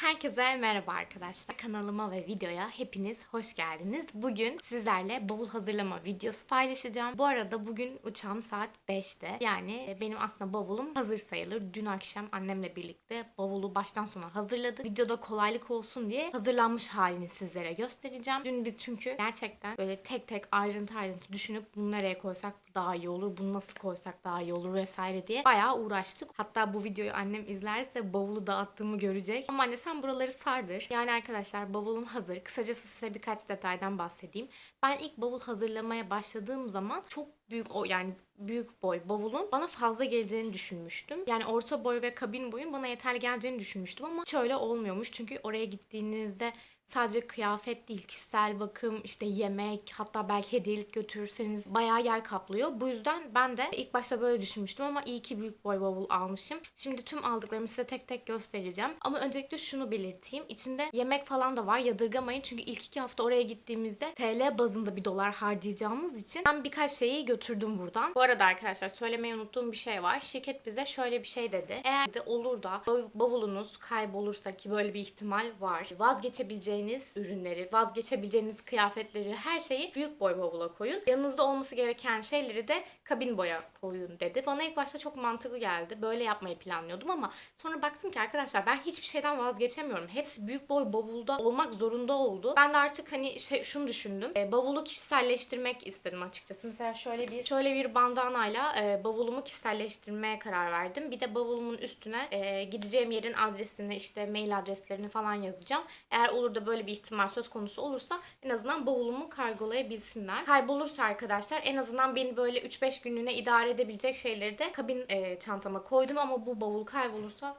Herkese merhaba arkadaşlar. Kanalıma ve videoya hepiniz hoş geldiniz. Bugün sizlerle bavul hazırlama videosu paylaşacağım. Bu arada bugün uçağım saat 5'te. Yani benim aslında bavulum hazır sayılır. Dün akşam annemle birlikte bavulu baştan sona hazırladık. Videoda kolaylık olsun diye hazırlanmış halini sizlere göstereceğim. Dün biz çünkü gerçekten böyle tek tek ayrıntı ayrıntı düşünüp bunu nereye koysak daha iyi olur, bunu nasıl koysak daha iyi olur vesaire diye bayağı uğraştık. Hatta bu videoyu annem izlerse bavulu dağıttığımı görecek. Ama anne sen buraları sardır. Yani arkadaşlar bavulum hazır. Kısacası size birkaç detaydan bahsedeyim. Ben ilk bavul hazırlamaya başladığım zaman çok büyük o yani büyük boy bavulun bana fazla geleceğini düşünmüştüm. Yani orta boy ve kabin boyun bana yeterli geleceğini düşünmüştüm ama hiç öyle olmuyormuş. Çünkü oraya gittiğinizde sadece kıyafet değil, kişisel bakım, işte yemek, hatta belki hediyelik götürürseniz bayağı yer kaplıyor. Bu yüzden ben de ilk başta böyle düşünmüştüm ama iyi ki büyük boy bavul almışım. Şimdi tüm aldıklarımı size tek tek göstereceğim. Ama öncelikle şunu belirteyim. İçinde yemek falan da var. Yadırgamayın. Çünkü ilk iki hafta oraya gittiğimizde TL bazında bir dolar harcayacağımız için ben birkaç şeyi götürdüm buradan. Bu arada arkadaşlar söylemeyi unuttuğum bir şey var. Şirket bize şöyle bir şey dedi. Eğer de olur da bavulunuz kaybolursa ki böyle bir ihtimal var. Vazgeçebileceğiniz ürünleri, vazgeçebileceğiniz kıyafetleri, her şeyi büyük boy bavula koyun. Yanınızda olması gereken şeyleri de kabin boya koyun dedi. Bana ilk başta çok mantıklı geldi. Böyle yapmayı planlıyordum ama sonra baktım ki arkadaşlar ben hiçbir şeyden vazgeçemiyorum. Hepsi büyük boy bavulda olmak zorunda oldu. Ben de artık hani şey, şunu düşündüm. E, bavulu kişiselleştirmek istedim açıkçası. Mesela şöyle bir şöyle bir bandanayla e, bavulumu kişiselleştirmeye karar verdim. Bir de bavulumun üstüne e, gideceğim yerin adresini işte mail adreslerini falan yazacağım. Eğer olur da böyle bir ihtimal söz konusu olursa en azından bavulumu kargolayabilsinler. Kaybolursa arkadaşlar en azından beni böyle 3-5 günlüğüne idare edebilecek şeyleri de kabin e, çantama koydum ama bu bavul kaybolursa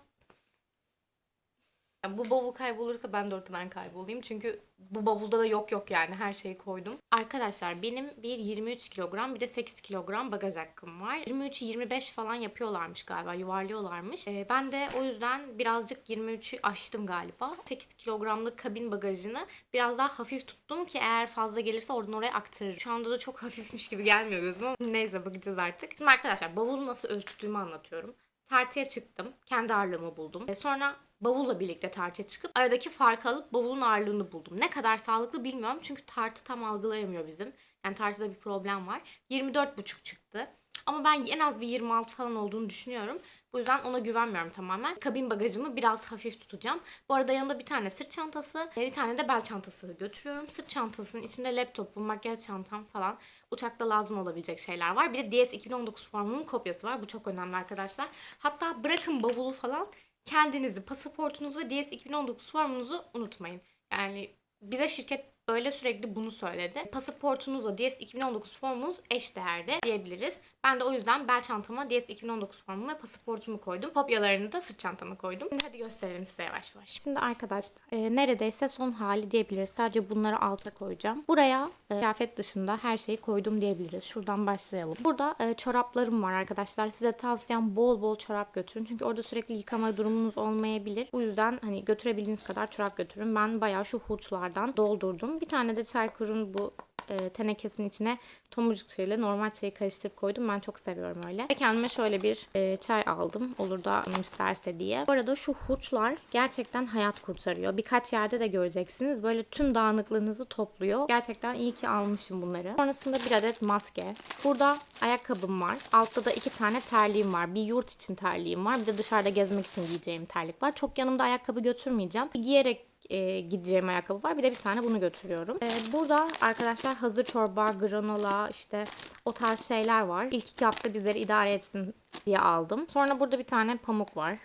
yani bu bavul kaybolursa ben de ortadan kaybolayım. Çünkü bu bavulda da yok yok yani her şeyi koydum. Arkadaşlar benim bir 23 kilogram bir de 8 kilogram bagaj hakkım var. 23'ü 25 falan yapıyorlarmış galiba yuvarlıyorlarmış. Ee, ben de o yüzden birazcık 23'ü aştım galiba. 8 kilogramlık kabin bagajını biraz daha hafif tuttum ki eğer fazla gelirse oradan oraya aktarırım. Şu anda da çok hafifmiş gibi gelmiyor gözüme neyse bakacağız artık. Şimdi arkadaşlar bavulu nasıl ölçtüğümü anlatıyorum. Tartıya çıktım. Kendi ağırlığımı buldum. E, Sonra bavulla birlikte tartıya çıkıp aradaki farkı alıp bavulun ağırlığını buldum. Ne kadar sağlıklı bilmiyorum çünkü tartı tam algılayamıyor bizim. Yani tartıda bir problem var. 24,5 çıktı. Ama ben en az bir 26 falan olduğunu düşünüyorum. Bu yüzden ona güvenmiyorum tamamen. Kabin bagajımı biraz hafif tutacağım. Bu arada yanımda bir tane sırt çantası, bir tane de bel çantası götürüyorum. Sırt çantasının içinde laptopum, makyaj çantam falan uçakta lazım olabilecek şeyler var. Bir de DS 2019 formunun kopyası var. Bu çok önemli arkadaşlar. Hatta bırakın bavulu falan kendinizi, pasaportunuzu ve DS 2019 formunuzu unutmayın. Yani bize şirket böyle sürekli bunu söyledi. Pasaportunuzla DS 2019 formunuz eş değerde diyebiliriz. Ben de o yüzden bel çantama DS 2019 formumu ve pasaportumu koydum. Kopyalarını da sırt çantama koydum. Şimdi hadi gösterelim size yavaş yavaş. Şimdi arkadaşlar e, neredeyse son hali diyebiliriz. Sadece bunları alta koyacağım. Buraya e, kıyafet dışında her şeyi koydum diyebiliriz. Şuradan başlayalım. Burada e, çoraplarım var arkadaşlar. Size tavsiyem bol bol çorap götürün. Çünkü orada sürekli yıkama durumunuz olmayabilir. Bu yüzden hani götürebildiğiniz kadar çorap götürün. Ben bayağı şu hurçlardan doldurdum. Bir tane de Çaykur'un bu e, tenekesinin içine tomurcuk çayıyla normal çayı karıştırıp koydum. Ben çok seviyorum öyle. Ve kendime şöyle bir e, çay aldım. Olur da isterse diye. Bu arada şu hurçlar gerçekten hayat kurtarıyor. Birkaç yerde de göreceksiniz. Böyle tüm dağınıklığınızı topluyor. Gerçekten iyi ki almışım bunları. Sonrasında bir adet maske. Burada ayakkabım var. Altta da iki tane terliğim var. Bir yurt için terliğim var. Bir de dışarıda gezmek için giyeceğim terlik var. Çok yanımda ayakkabı götürmeyeceğim. Giyerek e, gideceğim ayakkabı var. Bir de bir tane bunu götürüyorum. E, burada arkadaşlar hazır çorba, granola işte o tarz şeyler var. İlk iki hafta bizleri idare etsin diye aldım. Sonra burada bir tane pamuk var.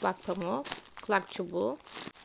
Kulak pamuğu, kulak çubuğu.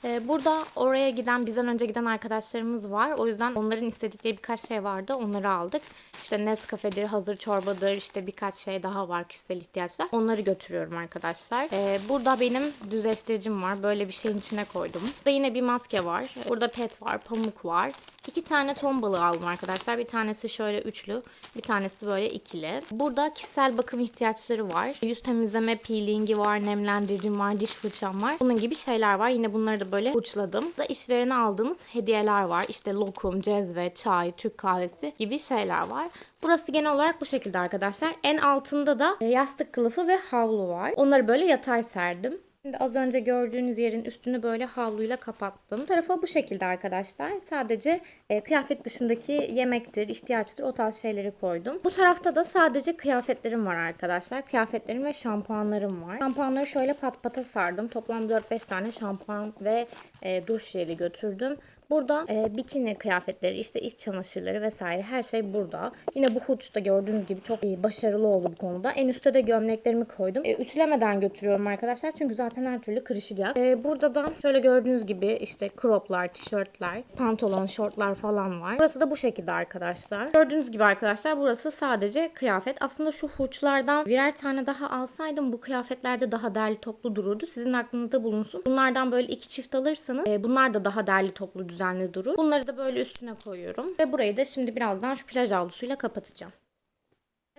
Ee, burada oraya giden, bizden önce giden arkadaşlarımız var. O yüzden onların istedikleri birkaç şey vardı. Onları aldık. İşte Nescafe'dir, hazır çorbadır, işte birkaç şey daha var kişisel ihtiyaçlar. Onları götürüyorum arkadaşlar. Ee, burada benim düzleştiricim var. Böyle bir şeyin içine koydum. Burada yine bir maske var. Burada pet var, pamuk var. İki tane ton balığı aldım arkadaşlar. Bir tanesi şöyle üçlü, bir tanesi böyle ikili. Burada kişisel bakım ihtiyaçları var. Yüz temizleme peelingi var, nemlendiricim var, diş fırçam var. Bunun gibi şeyler var. Yine bunları da böyle uçladım. Burada işverene aldığımız hediyeler var. İşte lokum, cezve, çay, Türk kahvesi gibi şeyler var. Burası genel olarak bu şekilde arkadaşlar. En altında da yastık kılıfı ve havlu var. Onları böyle yatay serdim. Şimdi az önce gördüğünüz yerin üstünü böyle havluyla kapattım. Tarafa bu şekilde arkadaşlar. Sadece e, kıyafet dışındaki yemektir, ihtiyaçtır o tarz şeyleri koydum. Bu tarafta da sadece kıyafetlerim var arkadaşlar. Kıyafetlerim ve şampuanlarım var. Şampuanları şöyle pat pata sardım. Toplam 4-5 tane şampuan ve e, duş jeli götürdüm. Burada e, bikini kıyafetleri, işte iç çamaşırları vesaire her şey burada. Yine bu hurçta gördüğünüz gibi çok iyi, başarılı oldu bu konuda. En üstte de gömleklerimi koydum. E, ütülemeden götürüyorum arkadaşlar çünkü zaten her türlü kırışacak. E, burada da şöyle gördüğünüz gibi işte croplar, tişörtler, pantolon, şortlar falan var. Burası da bu şekilde arkadaşlar. Gördüğünüz gibi arkadaşlar burası sadece kıyafet. Aslında şu hurçlardan birer tane daha alsaydım bu kıyafetlerde daha derli toplu dururdu. Sizin aklınızda bulunsun. Bunlardan böyle iki çift alırsanız e, bunlar da daha derli toplu düzenli durur. Bunları da böyle üstüne koyuyorum. Ve burayı da şimdi birazdan şu plaj havlusuyla kapatacağım.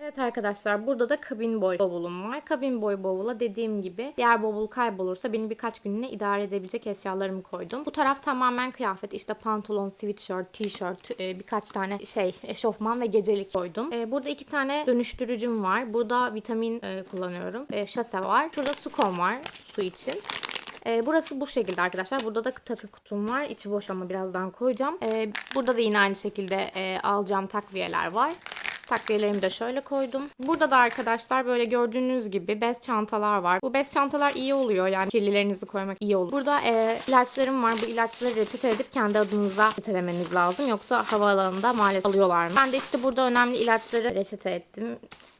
Evet arkadaşlar burada da kabin boy bavulum var. Kabin boy bavula dediğim gibi diğer bavul kaybolursa beni birkaç gününe idare edebilecek eşyalarımı koydum. Bu taraf tamamen kıyafet işte pantolon, sweatshirt, t-shirt e, birkaç tane şey eşofman ve gecelik koydum. E, Burada iki tane dönüştürücüm var. Burada vitamin e, kullanıyorum. Şase var. Şurada sukom var su için. Ee, burası bu şekilde arkadaşlar. Burada da takı kutum var. İçi boş ama birazdan koyacağım. Ee, burada da yine aynı şekilde e, alacağım takviyeler var. Takviyelerimi de şöyle koydum. Burada da arkadaşlar böyle gördüğünüz gibi bez çantalar var. Bu bez çantalar iyi oluyor yani kirlilerinizi koymak iyi olur. Burada e, ilaçlarım var. Bu ilaçları reçete edip kendi adınıza reçetelemeniz lazım. Yoksa havaalanında maalesef alıyorlar mı? Ben de işte burada önemli ilaçları reçete ettim.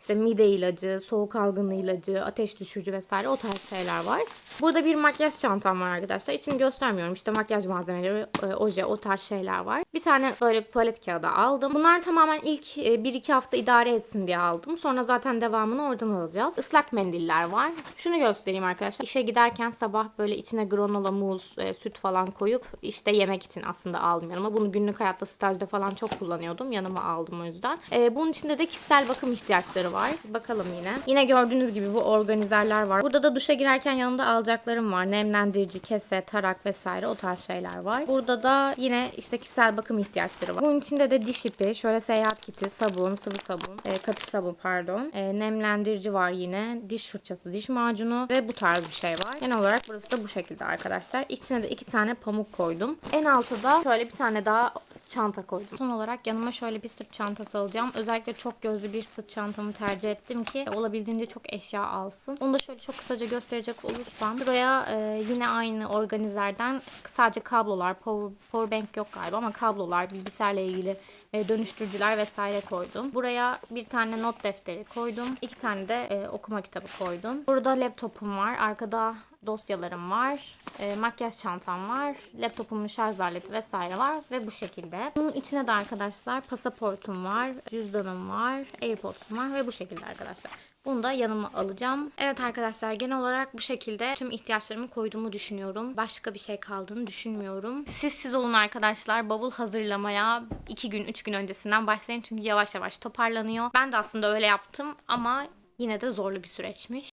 İşte mide ilacı, soğuk algınlığı ilacı, ateş düşürücü vesaire o tarz şeyler var. Burada bir makyaj çantam var arkadaşlar. İçini göstermiyorum. İşte makyaj malzemeleri, e, oje, o tarz şeyler var. Bir tane böyle tuvalet kağıdı aldım. Bunlar tamamen ilk e, 1-2 hafta idare etsin diye aldım. Sonra zaten devamını oradan alacağız. Islak mendiller var. Şunu göstereyim arkadaşlar. İşe giderken sabah böyle içine granola, muz, e, süt falan koyup işte yemek için aslında aldım yanıma. Bunu günlük hayatta stajda falan çok kullanıyordum. Yanıma aldım o yüzden. E, bunun içinde de kişisel bakım ihtiyaçları var. Bakalım yine. Yine gördüğünüz gibi bu organizerler var. Burada da duşa girerken yanımda alacaklarım var. Nemlendirici, kese, tarak vesaire o tarz şeyler var. Burada da yine işte kişisel bakım ihtiyaçları var. Bunun içinde de diş ipi, şöyle seyahat kiti, sabun, sıvı sabun, e, katı sabun pardon. E, nemlendirici var yine. Diş fırçası, diş macunu ve bu tarz bir şey var. Genel olarak burası da bu şekilde arkadaşlar. İçine de iki tane pamuk koydum. En altta da şöyle bir tane daha çanta koydum. Son olarak yanıma şöyle bir sırt çantası alacağım. Özellikle çok gözlü bir sırt çantamı tercih ettim ki olabildiğince çok eşya alsın. Onu da şöyle çok kısaca gösterecek olursam. Buraya e, yine aynı organizerden sadece kablolar, power, power bank yok galiba ama kablolar, bilgisayarla ilgili e, dönüştürücüler vesaire koydum. Buraya bir tane not defteri koydum. İki tane de e, okuma kitabı koydum. Burada laptopum var. Arkada dosyalarım var. E, makyaj çantam var. Laptopumun şarj aleti vesaire var ve bu şekilde. Bunun içine de arkadaşlar pasaportum var, cüzdanım var, AirPods'um var ve bu şekilde arkadaşlar. Bunu da yanıma alacağım. Evet arkadaşlar genel olarak bu şekilde tüm ihtiyaçlarımı koyduğumu düşünüyorum. Başka bir şey kaldığını düşünmüyorum. Siz siz olun arkadaşlar. Bavul hazırlamaya 2 gün 3 gün öncesinden başlayın. Çünkü yavaş yavaş toparlanıyor. Ben de aslında öyle yaptım ama Yine de zorlu bir süreçmiş.